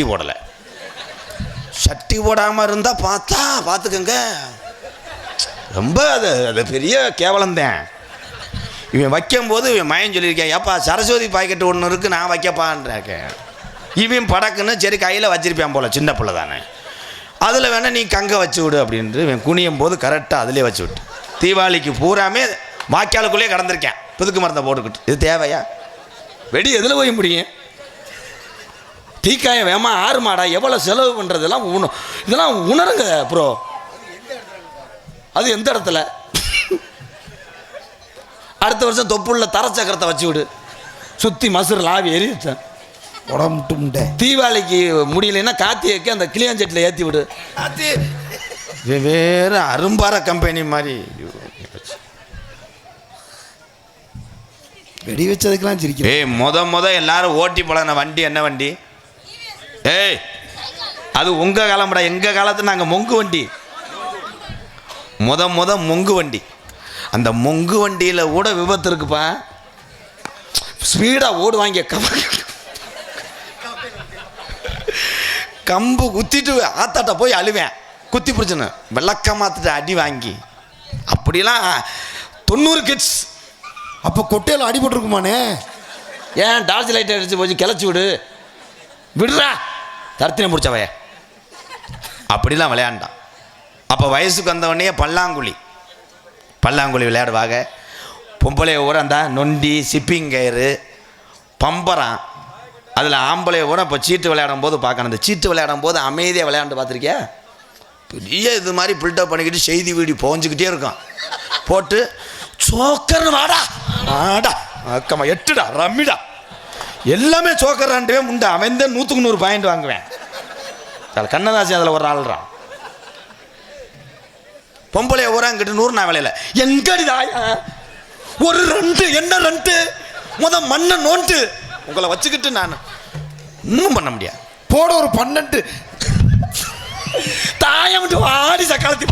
சட்டி போடலை. சட்டி போடாமல் இருந்தால் பார்த்தா பார்த்துக்கங்க. ரொம்ப அது அது பெரிய கேவலம்தான். இவன் வைக்கும்போது இவன் மயன் சொல்லியிருக்கேன் ஏப்பா சரஸ்வதி பாக்கெட் ஒன்று இருக்குது நான் வைக்கப்பான்றாக்க இவன் படக்குன்னு சரி கையில் வச்சிருப்பேன் போல சின்ன பிள்ளை தானே. அதில் வேணால் நீ கங்க வச்சு விடு அப்படின்ட்டு இவன் குனியும் போது கரெக்டாக அதிலே வச்சு விட்டு. தீபாவளிக்கு பூராமே வாய்க்காலுக்குள்ளேயே கடந்திருக்கேன். புதுக்கு மருந்தை போட்டுக்கிட்டு. இது தேவையா? வெடி எதில் போய் முடியும்? தீக்காயம் வேமா ஆறு மாடா எவ்வளோ செலவு பண்ணுறதெல்லாம் உண இதெல்லாம் உணருங்க ப்ரோ அது எந்த இடத்துல? அடுத்த வருஷம் தொப்புள்ள தர சக்கரத்தை வச்சு விடு. சுற்றி மசுறு லாவி எரிச்சேன் உடம்புட்டு தீபாவளிக்கு முடியலைன்னா கார்த்திகைக்கு அந்த கிளியாஞ்சட்டில் ஏற்றி விடு. வே- வேற அரும்பார கம்பெனி மாதிரி. வெடி வச்சதுக்கெல்லாம் சிரிக்கிறேன் ஏய் முத முத எல்லாரும் ஓட்டி பழகின வண்டி என்ன வண்டி? ஏய் அது உங்கள் காலம்டா. எங்கள் காலத்தில் நாங்கள் மொங்கு வண்டி. முத முத மொங்கு வண்டி. அந்த மொங்கு வண்டியில் கூட விபத்து இருக்குப்பா. ஸ்பீடாக ஓடுவாங்க. கம்ப கம்பு குத்திட்டு ஆத்தாட்ட போய் அழுவேன். குத்தி பிடிச்சனு விளக்க மாத்துட்டு அடி வாங்கி. அப்படிலாம் தொண்ணூறு கிட்ஸ் அப்போ கொட்டையில் அடிபட்டுருக்குமானே ஏன் டார்ச் லைட் அடித்து போச்சு? கிளச்சி விடு. விடுறா. தர்த்தினை முடிச்சவைய. அப்படிலாம் விளையாண்டான். அப்போ வயசுக்கு வந்தவொடனே பல்லாங்குழி. பல்லாங்குழி விளையாடுவாங்க பொம்பளைய ஊர அந்த நொண்டி சிப்பிங் கயிறு பம்பரம். அதில் ஆம்பளைய ஊர இப்போ சீட்டு விளையாடும் போது பார்க்கணும். அந்த சீட்டு விளையாடும் போது அமைதியாக விளையாண்டு பார்த்துருக்கியா? பெரிய இது மாதிரி பில்டப் பண்ணிக்கிட்டு செய்தி வீடி போஞ்சிக்கிட்டே இருக்கும் போட்டு சோக்கர்னு வாடா ஆடா அக்கம்மா எட்டுடா ரம்மிடா. எல்லாமே சோக்கரான்ட்டே உண்டு அவன் தான் நூற்றுக்கு நூறு பாயிண்ட் வாங்குவேன். அதில் கண்ணதாசி அதில் ஒரு ஆள்றான் பொம்பளைய ஊராங்கிட்டு நூறு நான் விளையில எங்கடி தாயா ஒரு ரெண்டு என்ன ரெண்டு? முத மண்ணை நோண்டு உங்களை வச்சுக்கிட்டு நான். இன்னும் பண்ண முடியாது. போட ஒரு பன்னெண்டு. தாயம் விட்டு வாடி சக்காலத்தி.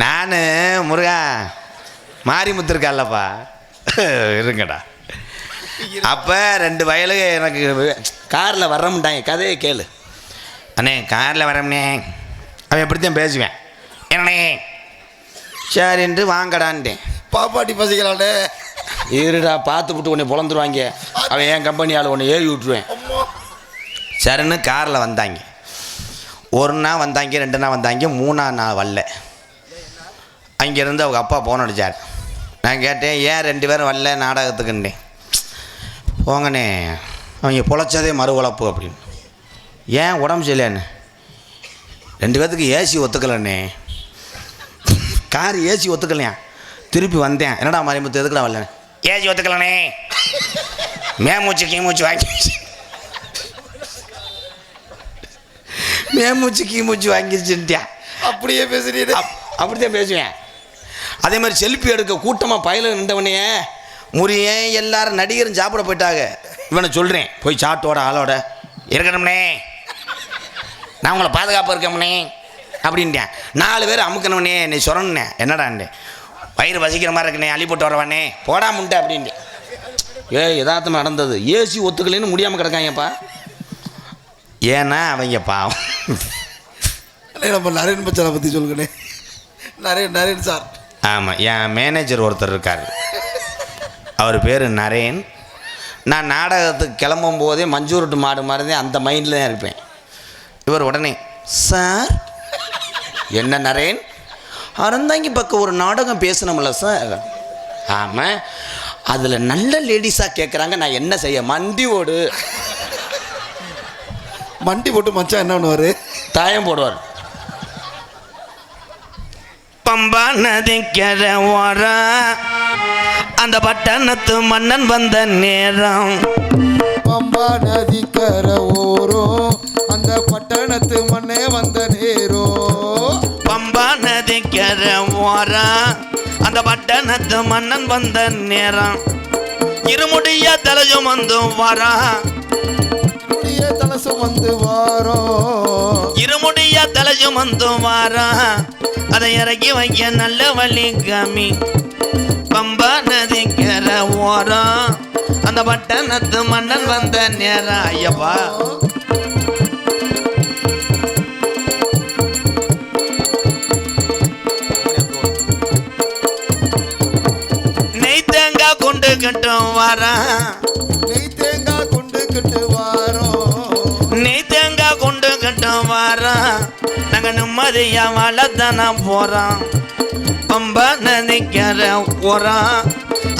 நான் நானு முருகா மாரிமுத்து இருக்கால்லப்பா இருங்கடா. அப்போ ரெண்டு வயலு எனக்கு காரில் வரமுட்டாங்க கதையை கேளு. அண்ணே காரில் வரம்னே அவன் எப்படித்தான் பேசுவேன். என்னண்ணே? சரின்ட்டு வாங்கடான்ட்டேன் பாப்பாட்டி பசிக்கலாண்டே இருடா பார்த்து விட்டு உன்னை பொழந்துருவாங்க அவன் என் கம்பெனி ஆள் உன்னை ஏறி விட்டுருவேன். சரின்னு காரில் வந்தாங்க. ஒரு நாள் வந்தாங்க ரெண்டு நாள் வந்தாங்க மூணா நாள் வரல. அங்கேருந்து அவங்க அப்பா ஃபோன் அடித்தார் நான் கேட்டேன் ஏன் ரெண்டு பேரும் வரல நாடகத்துக்குன்னேன் போங்கண்ணே அவங்க பொழைச்சதே மறு வளர்ப்பு அப்படின்னு. ஏன் உடம்பு சரியில்லையாண்ணே? ரெண்டு பேர்த்துக்கு ஏசி ஒத்துக்கலண்ணே. கார் ஏசி ஒத்துக்கலையா? திருப்பி வந்தேன். என்னடா மறைமுத்து எதுக்குடா வரல? ஏசி ஒத்துக்கலண்ணே. மேமூச்சு கீமூச்சு வாங்கி மேமூச்சு கீமூச்சு வாங்கிருச்சுன்ட்டியா அப்படியே பேசுறீங்க அப் அப்படித்தான் பேசுவேன். அதே மாதிரி செல்ஃபி எடுக்க கூட்டமாக பயில நின்றவனே முறியே எல்லாரும் நடிகரும் சாப்பிட போயிட்டாங்க. இவனை சொல்கிறேன் போய் சாட்டோட ஆளோட. இருக்கணும்னே. நான் உங்களை பாதுகாப்பாக இருக்கமுனே அப்படின்ட்டேன். நாலு பேர் அமுக்கணும்னே நீ சொரணுண்ணே என்னடான்னு வயிறு வசிக்கிற மாதிரி இருக்குண்ணே அள்ளி போட்டு வரவானே. போடா முண்டை அப்படின்ட்டு. ஏ யதார்த்தமாக நடந்தது. ஏசி ஒத்துக்கலைன்னு முடியாமல் கிடக்காங்கப்பா ஏன்னா அவங்க பாவம். நம்ம நரேன் பச்சனை பற்றி சொல்லுங்கண்ணே. நரேன் நரேன் சார். ஆமாம் என் மேனேஜர் ஒருத்தர் இருக்கார். அவர் பேர் நரேன். நான் நாடகத்துக்கு கிளம்பும் போதே மஞ்சூருட்டு மாடு மாதிரி அந்த மைண்டில் தான் இருப்பேன். இவர் உடனே சார்? என்ன நரேன்? அறந்தாங்கி பக்கம் ஒரு நாடகம் பேசணும்ல சார்? ஆமாம் அதில் நல்ல லேடிஸாக கேட்குறாங்க நான் என்ன செய்ய மண்டி ஓடு. மண்டி போட்டு மச்சான் என்ன பண்ணுவார்? தாயம் போடுவார். பம்பா நதிக்கர ஓரம் அந்த பட்டணத்து மன்னன் வந்த நேரம். பம்பா நதிக்கர ஓரம் அந்த பட்டணத்து மண்ணே வந்த நேரம் பம்பா நதிக்கர ஓரம் அந்த பட்டணத்து மன்னன் வந்த நேரம். இருமுடிய தலையும் வந்து வரான் முடிய தலசம் வந்து வாரோம் இருமுடிய தலையும் வந்து வாரான் அதை இறக்கி வைக்க நல்ல வழி காமி பம்பா நதிக்கிற ஓரம் அந்த பட்டணத்து மன்னன் வந்த நேரம் ஐயப்பா. நெய் தேங்காய் கொண்டு கட்டும் வாரான் நெய் தேங்காய் கொண்டு கட்டு நாங்க நிம்மதியா போறான். பம்ப நினைக்கிற போறான்.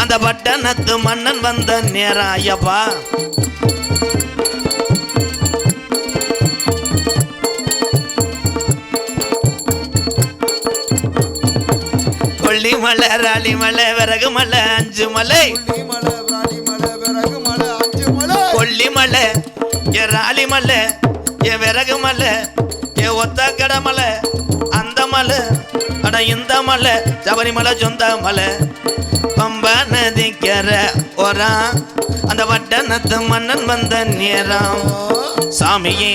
அந்த பட்டணத்து மன்னன் வந்த நேரம் ஐயப்பா கொல்லி மலை ராளி மலை விறகு மலை அஞ்சு மலை மலை விராலி மலை கொல்லி மலை ஏ ராளி மலை ஏ விறகு மலை ஒத்த கடை மலை அந்த மலை அட இந்த மலை சபரிமலை சொந்த மலை. பம்ப நதிக்கிற ஓரா அந்த வட்டணத்து மன்னன் வந்த நேரம். சாமியே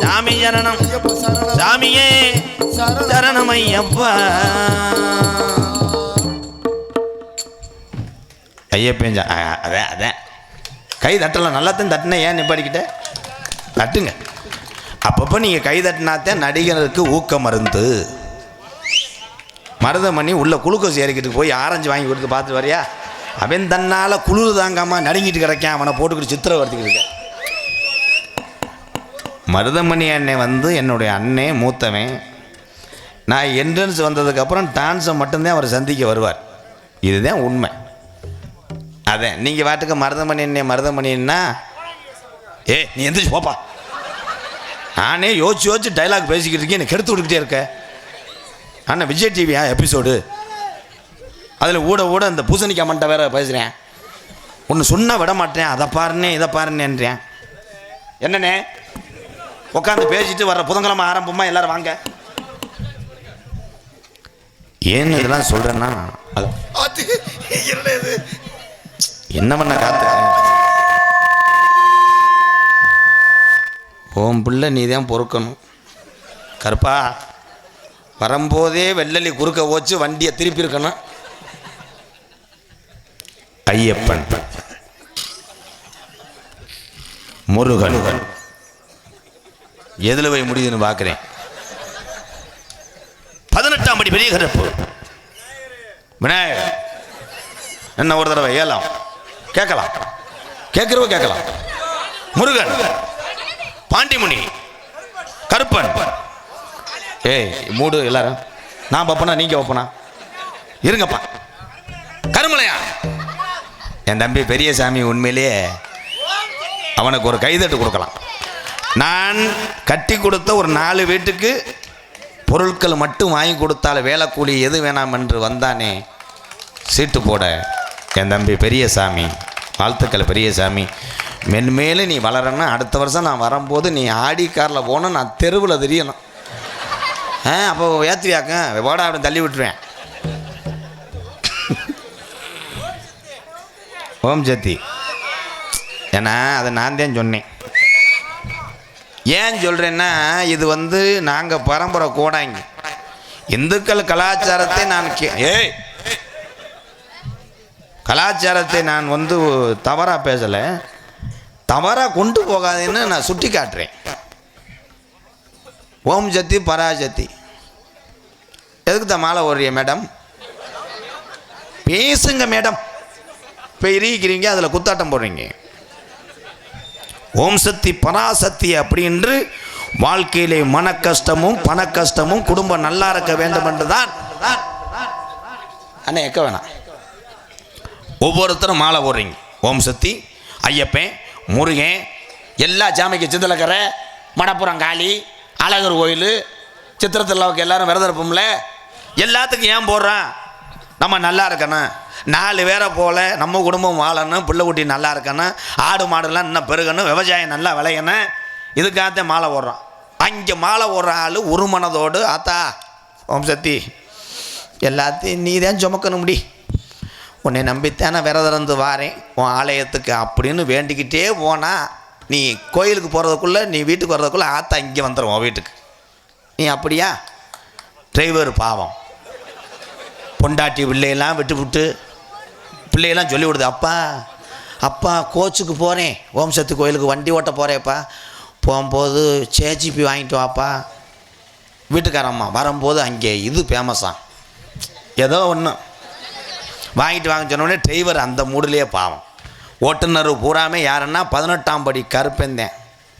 சாமி சரணம். சாமியே சரணம். ஐயப்பா. ஐயப்பன் சா- அ- அதான் அதான் கை தட்டலாம் நல்லா தான் தட்டினேன் ஏன் நிப்பாடிக்கிட்ட தட்டுங்க. அப்பப்போ நீங்கள் கை தட்டினாத்தே நடிகருக்கு ஊக்க மருந்து. மருதமணி உள்ள குளுக்கோஸ் ஏறிக்கிட்டு போய் ஆரஞ்சு வாங்கி கொடுத்து பார்த்து வரியா? அவன் தன்னால் குளிர் தாங்காமல் நடுங்கிட்டு கிடக்கான். அவனை போட்டுக்கிட்டு சித்திரவர்த்திக்கிட்டு இருக்க மருதமணி அண்ணன் வந்து என்னுடைய அண்ணே மூத்தவன். நான் என்ட்ரன்ஸ் வந்ததுக்கப்புறம் டான்ஸை மட்டும்தான் அவர் சந்திக்க வருவார். இதுதான் உண்மை. அதான் நீங்கள் வாட்டுக்கு மருதமணி அண்ணே மருதமணின்னா ஏ நீ எந்திரிச்சு போப்பா. நானே யோசிச்சு யோசிச்சு டைலாக் பேசிக்கிட்டு இருக்கேன். எனக்கு கெடுத்து விட்டுக்கிட்டே இருக்க. அண்ணா விஜய் டிவியா எபிசோடு அதில் ஊட ஊட இந்த பூசணிக்காய் மண்டை வேற பேசுகிறேன் ஒன்று சொன்ன விட மாட்டேன். அதை பாருன்னே இதை பாருன்னேன்றேன் என்னண்ணே? உட்காந்து பேசிட்டு வர்ற புதன்கிழமை ஆரம்பமா எல்லாரும் வாங்க. ஏன்னு இதெல்லாம் சொல்கிறேன்னா அது என்ன பண்ண காத்து? உன் பிள்ளை நீ தான் பொறுக்கணும். கருப்பா வரும்போதே வெள்ளலி குறுக்க ஓச்சு வண்டியை திருப்பி இருக்கணும். ஐயப்பன். முருகன். எதில் போய் முடியுதுன்னு பார்க்குறேன். பதினெட்டாம் படி பெரிய கருப்பு. விநாயகர். என்ன ஒரு தடவை ஏலாம். கேட்கலாம். கேட்குறவ கேட்கலாம். முருகன். பாண்டிமுனி. கருப்பன். ஏய் மூடு எல்லாரும். நான் பார்ப்பனா நீங்க வைப்பனா? இருங்கப்பா. கருமலையா? என் தம்பி பெரிய சாமி உண்மையிலேயே அவனுக்கு ஒரு கைதட்டு கொடுக்கலாம். நான் கட்டி கொடுத்த ஒரு நாலு வீட்டுக்கு பொருட்கள் மட்டும் வாங்கி கொடுத்தால் வேலை கூலி எது வேணாம் என்று வந்தானே? சீட்டு போட. என் தம்பி பெரியசாமி. வாழ்த்துக்கள் பெரியசாமி. மென்மேலும் நீ வளரணும் அடுத்த வருஷம் நான் வரும்போது நீ ஆடி காரில் போகணும் நான் தெருவில் தெரியணும். ஆ அப்போ ஏற்றுவியாக்க போடா அப்படி தள்ளி விட்டுருவேன். ஓம் சக்தி ஏன்னா அதை நான் தான் சொன்னேன். ஏன் சொல்கிறேன்னா இது வந்து நாங்கள் பரம்பரை கோடாங்க. இந்துக்கள் கலாச்சாரத்தை நான் கே ஏய்! கலாச்சாரத்தை நான் வந்து தவறாக பேசலை. தவறாக கொண்டு போகாதேன்னு நான் சுட்டி காட்டுறேன் ஓம் சக்தி பராசக்தி எதுக்கு தான் மாலை ஓடுறிய மேடம்? பேசுங்க மேடம். இப்போ இருக்கிறீங்க அதில் குத்தாட்டம் போடுறீங்க. ஓம் சக்தி பராசக்தி அப்படின்று வாழ்க்கையிலே மன கஷ்டமும் பண கஷ்டமும் குடும்பம் நல்லா இருக்க வேண்டும் என்று தான் அண்ணே எக்க வேணாம். ஒவ்வொருத்தரும் மாலை போடுறீங்க. ஓம் சக்தி ஐயப்பன் முருகன் எல்லா ஜாமிக்கு சித்தலக்கரை மணப்புறம் காளி அழகர் கோயில் சித்திரத்தில்லாவுக்கு எல்லாரும் விரதம் இருப்போம்ல எல்லாத்துக்கும் ஏன் போடுறான்? நம்ம நல்லா இருக்கணும். நாலு பேரை போல நம்ம குடும்பம் வாழணும் பிள்ளை குட்டி நல்லா இருக்கணும் ஆடு மாடுலாம் இன்னும் பெருகணும் விவசாயம் நல்லா விளையணும். இதுக்காகத்தான் மாலை போடுறான். அங்கே மாலை ஓடுற ஆள் ஒரு மனதோடு ஆத்தா ஓம் சக்தி. எல்லாத்தையும் நீ தான் சுமக்கணும் முடி. உன்னை நம்பித்தானே விரதம் இருந்து வாரேன். உன் ஆலயத்துக்கு அப்படின்னு வேண்டிக்கிட்டே போனால் நீ கோயிலுக்கு போகிறதுக்குள்ளே நீ வீட்டுக்கு வர்றதுக்குள்ளே ஆத்தா இங்கே வந்துடுவோம் வீட்டுக்கு. நீ அப்படியா? டிரைவர் பாவம். பொண்டாட்டி பிள்ளையெல்லாம் விட்டு விட்டு பிள்ளையெல்லாம் சொல்லி விடுது அப்பா அப்பா கோச்சுக்கு போகிறேன் ஓம் சக்தி கோயிலுக்கு வண்டி ஓட்ட போகிறேப்பா போகும்போது சேஜிபி வாங்கிட்டு வாப்பா. வீட்டுக்காரம்மா வரும்போது அங்கே இது ஃபேமஸாக ஏதோ ஒன்று வாங்கிட்டு வாங்க சொன்னோடனே டிரைவர் அந்த மூடுலேயே பாவம். ஓட்டுநர் பூராமே யாருன்னா பதினெட்டாம் படி கருப்பேந்தேன்.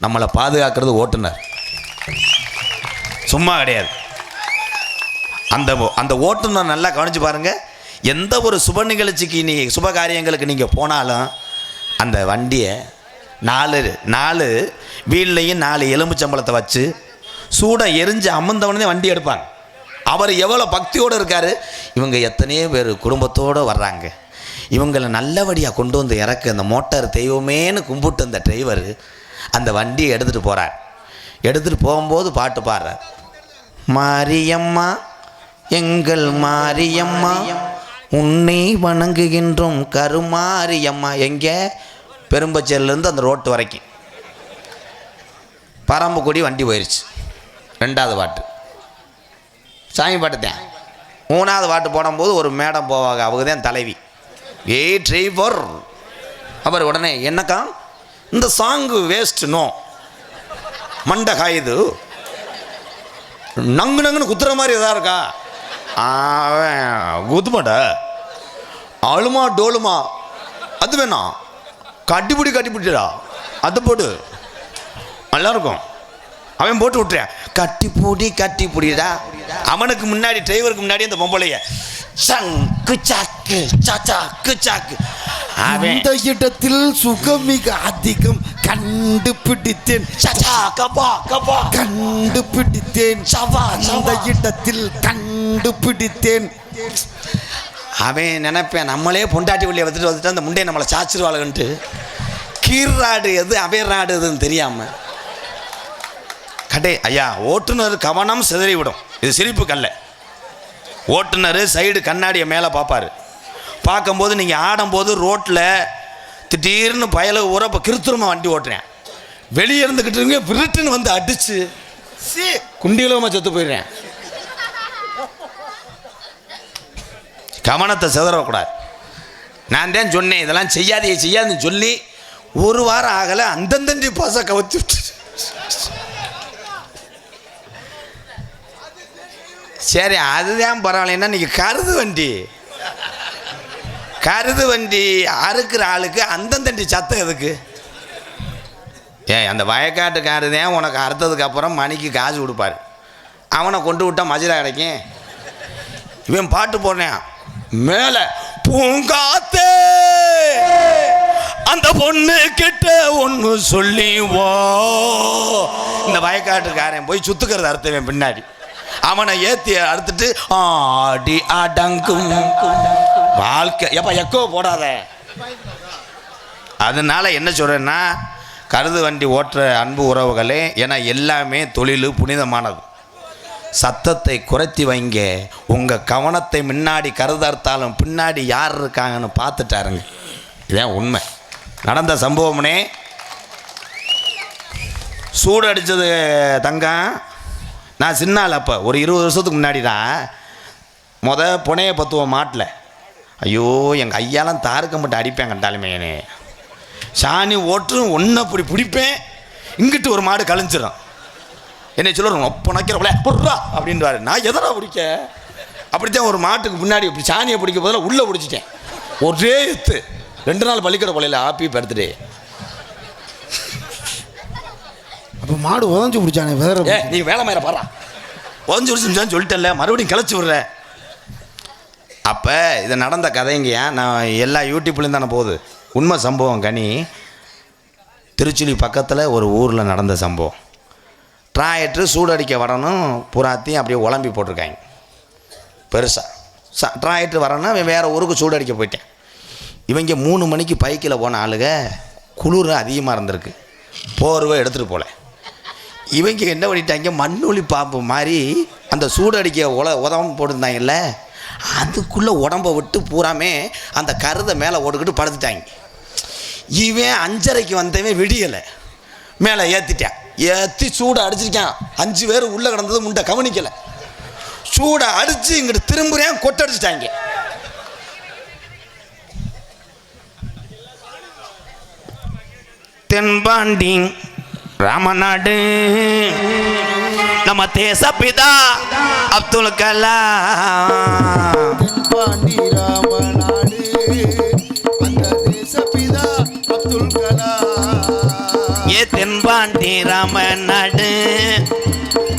நம்மளை பாதுகாக்கிறது ஓட்டுநர். சும்மா கிடையாது. அந்த அந்த ஓட்டுநர் நல்லா கவனிச்சு பாருங்கள் எந்த ஒரு சுப நிகழ்ச்சிக்கு நீ சுப காரியங்களுக்கு நீங்கள் போனாலும் அந்த வண்டியை நாலு நாலு வீல்லையும் நாலு எலும்புச்சம்பளத்தை வச்சு சூட எரிஞ்சு அமர்ந்தவனே வண்டி எடுப்பாங்க. அவர் எவ்வளோ பக்தியோடு இருக்கார்? இவங்க எத்தனையோ பேர் குடும்பத்தோடு வர்றாங்க. இவங்களை நல்லபடியாக கொண்டு வந்து இறக்கு அந்த மோட்டார் தெய்வமேன்னு கும்பிட்டு அந்த டிரைவர் அந்த வண்டியை எடுத்துகிட்டு போகிறார் எடுத்துகிட்டு போகும்போது பாட்டு பாடுறார். மாரியம்மா எங்கள் மாரியம்மா உன்னை வணங்குகின்றோம் கருமாரியம்மா. எங்கே? பெரும்பச்சேரிலேருந்து அந்த ரோட்டு வரைக்கும். பரம்புக்குடி வண்டி போயிடுச்சு ரெண்டாவது பாட்டு. சாமி பாட்டுத்தேன். மூணாவது பாட்டு போடும்போது ஒரு மேடம் போவாங்க அவங்க தான் தலைவி. ஏ டிரைவர் அவர் உடனே என்னக்கா? இந்த சாங்கு வேஸ்ட் நோ. மண்டை காயுது. நங்கு நங்குன்னு குத்துற மாதிரி எதா இருக்கா? அவன் குத்துமாட்ட அழுமா டோலுமா. அது வேணாம் கட்டிப்பிடி கட்டிப்பிடிடா. அது போட்டு நல்லா இருக்கும் அவன் போட்டு விட்டுறேன் கட்டிப்பூடி கட்டிப்பிடிடா. கட்டி புடிடா அவனுக்கு முன்னாடி டிரைவருக்கு முன்னாடி அந்த பொம்பளைய. சங்கு சாக்கு சாக்கு சாக்கு அவன் இந்த இடத்தில் சுகம் மிக அதிகம். கண்டுபிடித்தேன். கண்டுபிடித்தேன். சவா இடத்தில் கண்டுபிடித்தேன். அவன் நினைப்பேன் நம்மளே பொண்டாட்டி உள்ளே வந்துட்டு வந்துட்டு அந்த முண்டையை நம்மளை சாச்சிருவாளுன்ட்டு கீர்ராடு எது அவைராடு எதுன்னு தெரியாம. கடை ஐயா ஓட்டுநர் கவனம் சிதறி விடும் இது சிரிப்பு கல்ல. ஓட்டுநர் சைடு கண்ணாடியை மேலே பார்ப்பாரு. பார்க்கும்போது நீங்கள் ஆடும்போது ரோட்டில் திடீர்னு பயல ஊற இப்போ கிருத்திரமாக வண்டி ஓட்டுறேன். வெளியே இருந்துக்கிட்டு இருங்க விருட்டுன்னு வந்து அடிச்சு சி. குண்டியிலமாக செத்து போயிடுறேன். கவனத்தை சிதறக்கூடாது. நான் தான் சொன்னேன் இதெல்லாம் செய்யாதே செய்யாதுன்னு சொல்லி ஒரு வாரம் ஆகலை அந்தந்தண்டி பாச கவுத்தி விட்டு சரி அதுதான் பரவாயில்லைன்னா நீங்கள் கருது வண்டி. கருது வண்டி அறுக்கிற ஆளுக்கு அந்தந்தண்டி சத்தம் எதுக்கு? ஏ அந்த வயக்காட்டுக்காரு தான் உனக்கு அறுத்ததுக்கு அப்புறம் மணிக்கு காசு கொடுப்பாரு. அவனை கொண்டு விட்டா மஜிரா கிடைக்கும். இவன் பாட்டு போடுறேன். மேலே பூங்காத்தே. அந்த பொண்ணு கிட்ட ஒன்று சொல்லி வா இந்த வயக்காட்டுக்காரன் போய் சுத்துக்கிறது அறுத்தவன் பின்னாடி. அவனை ஏத்தி அறுத்துட்டு ஆடி அடங்கும். வாழ்க்கை. எப்ப எக்கோ போடாத. அதனால என்ன சொல்றேன்னா கருது வண்டி ஓட்டுற அன்பு உறவுகளே ஏன்னா எல்லாமே தொழில் புனிதமானது. சத்தத்தை குறைத்தி வைங்க. உங்கள் கவனத்தை முன்னாடி கருதர்த்தாலும் பின்னாடி யார் இருக்காங்கன்னு பார்த்துட்டாருங்க. இதான் உண்மை. நடந்த சம்பவம்னே. சூடு அடித்தது தங்கம். நான் சின்ன ஆள் அப்போ. ஒரு இருபது வருஷத்துக்கு முன்னாடிடா. முத புனைய பத்துவோம் மாட்டில். ஐயோ எங்கள் ஐயாலாம் தாருக்க மட்டும் அடிப்பேன் கண்டாலுமே சாணி ஓட்டு ஒன்றை அப்படி பிடிப்பேன். இங்கிட்டு ஒரு மாடு கழிஞ்சிடும் என்னை சொல்லுறோம் அப்போ நக்கிறவளே பொர்றா! அப்படின்றாரு நான் எதனா பிடிக்க? அப்படித்தான் ஒரு மாட்டுக்கு முன்னாடி இப்படி சாணியை பிடிக்க போதில் உள்ளே பிடிச்சிட்டேன். ஒரே எத்து. ரெண்டு நாள் பள்ளிக்கூட கொலையில் ஆப்பி படுத்துட்டு இப்போ மாடு உதஞ்சு பிடிச்சானே வேற ஏ நீ வேலை மேல பாடுறா உதஞ்சு வருஷம் சொல்லிட்டல மறுபடியும் கிளச்சி விடுற. அப்போ இது நடந்த கதைங்கயா நான் எல்லா யூடியூப்லேயும் தானே போகுது. உண்மை சம்பவம் கனி. திருச்சுழி பக்கத்தில் ஒரு ஊரில் நடந்த சம்பவம். ட்ராயட்ரு சூடடிக்க வரணும் புறாத்தையும் அப்படியே உழம்பி போட்டிருக்காங்க. பெருசாக ச ட்ராயட்ரு வரணும்னா வேறு ஊருக்கு சூடடிக்க போயிட்டேன். இவங்க மூணு மணிக்கு பைக்கில் போன ஆளுங்க குளிர் அதிகமாக இருந்திருக்கு. போர்வை எடுத்துகிட்டு போகல இவங்க என்ன பண்ணிட்டாங்க? மண்ணொலி பாம்பு மாதிரி அந்த சூடடிக்க உல உதவம் போட்டிருந்தாங்கல்ல அதுக்குள்ளே உடம்ப விட்டு பூராமே அந்த கருதை மேலே ஓட்டுக்கிட்டு படுத்துட்டாங்க. இவன் அஞ்சரைக்கு வந்தவன் விடியலை. மேலே ஏற்றிட்டான் ஏற்றி சூடை அடிச்சிருக்கான். அஞ்சு பேர் உள்ளே கிடந்தது முண்டை கவனிக்கலை. சூடை அடித்து இங்கிட்டு திரும்புறேன் கொட்டடிச்சிட்டாங்க. தென்பாண்டி ராமநாடு. நம்ம தேசப்பிதா அப்துல் கலாம். பாண்டி ராமநாடு. அந்த தேசப்பிதா அப்துல் கலாம். ஏ தென்பாண்டி ராமநாடு.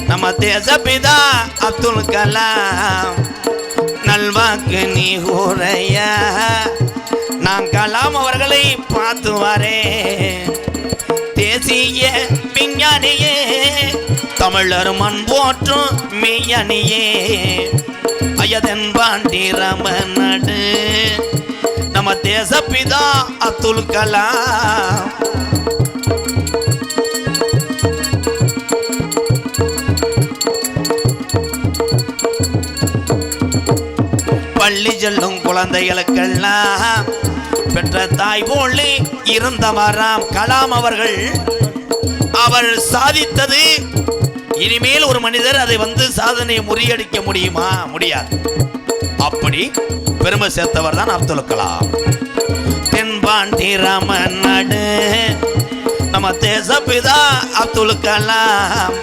நம்ம தேசப்பிதா அப்துல் கலாம். நல்வாக்கு நீ கூறையா நான் கலாம் அவர்களை பார்த்து வரேன். தேசிய விஞ்ஞானியே. தமிழர் மண் போற்றும் மெய்யணியே. அயதன் பாண்டி நடு. நம்ம தேசப்பிதா அப்துல் கலாம். பள்ளி செல்லும் குழந்தைகளுக்கெல்லாம் பெற்ற தாய் போலி இருந்தவராம் கலாம் அவர்கள். அவர் சாதித்தது. இனிமேல் ஒரு மனிதர் அதை வந்து சாதனையை முறியடிக்க முடியுமா? முடியாது. அப்படி பெருமை சேர்த்தவர் தான் அப்துல் கலாம். தென்பாண்டி ராமன் நாடு நம்ம தேசப்பிதா அப்துல் கலாம்.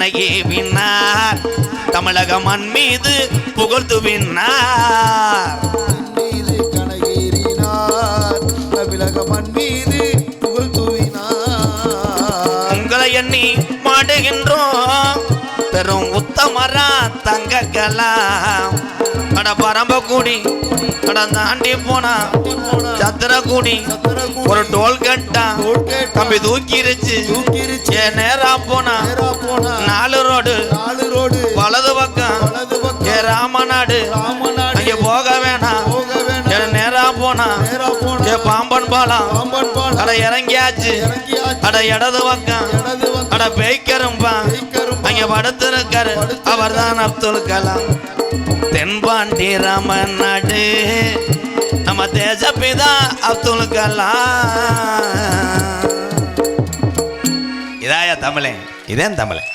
மீது விண்ணார். தமிழக மண் மீது புகழ்ந்து விண்ணார். மீது கனகேறினார் தமிழக மண் மீது புகழ் தூவினார் உங்களை எண்ணி மாடுகின்றோம். பெரும் உத்தமரா தங்க அட பரம்ப கூடி அட தாண்டி போனா சத்திரக்கூடி ஒரு டோல் கட்டா தம்பி தூக்கிருச்சு. தூக்கிருச்சு ஏ நேரா போனா போனா நாலு ரோடு. நாலு ரோடு வலது பக்கம் ஏ ராமநாடு. அங்கே போக வேணாம். நேரா போனா ஏ பாம்பன் பாலம். அட இறங்கியாச்சு. அட இடது பக்கம் அட பேய்க்கரும்பா. அங்க படுத்திருக்காரு. அவர் தான் அப்துல் கலாம். தென்பாண்டி ராமன் நாடு. நம்ம தேசப்பிதா அப்துல் கலாம். இதாயா தமிழன் இதேன் தமிழன்